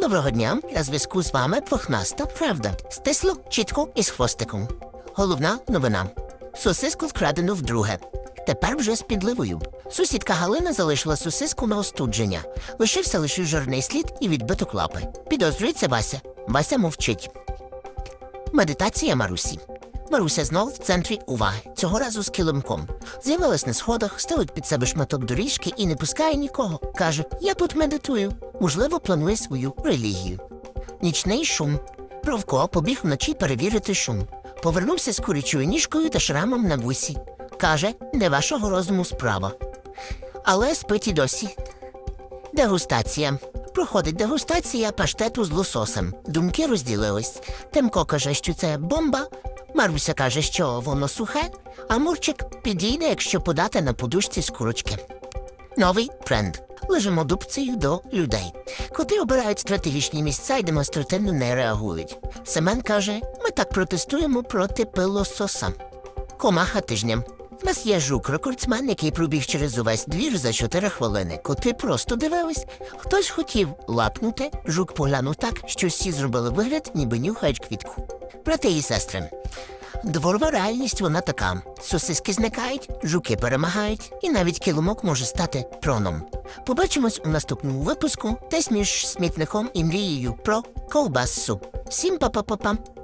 Доброго дня, на зв'язку з вами Пухнаста Правда. Стисло, чітко і з хвостиком. Головна новина. Сосиску вкрадено вдруге. Тепер вже з підливою. Сусідка Галина залишила сосиску на остудження. Лишився лише жирний слід і відбиток лапи. Підозрюється Вася. Вася мовчить. Медитація Марусі. Маруся знов в центрі уваги, цього разу з килимком. З'явилась на сходах, ставить під себе шматок доріжки і не пускає нікого. Каже: Я тут медитую. Можливо, планує свою релігію. Нічний шум. Бровко побіг вночі перевірити шум. Повернувся з курячою ніжкою та шрамом на вусі. Каже, не вашого розуму справа. Але спить і досі. Дегустація. Проходить дегустація паштету з лососем. Думки розділились. Тимко каже, що це бомба. Маруся каже, що воно сухе, а Мурчик підійде, якщо подати на подушці з курочки. Новий тренд. Лежимо дубцею до людей. Коти обирають стратегічні місця і демонстративно не реагують. Семен каже: ми так протестуємо проти пилососа. Комаха тижня. У нас є жук, рекордсмен, який пробіг через увесь двір за 4 хвилини. Коти просто дивились. Хтось хотів лапнути, жук поглянув так, що всі зробили вигляд, ніби нюхають квітку. Брати і сестри. Дворова реальність вона така: сосиски зникають, жуки перемагають, і навіть килимок може стати троном. Побачимось у наступному випуску, десь між смітником і мрією про ковбасу. Всім па-па-па-па!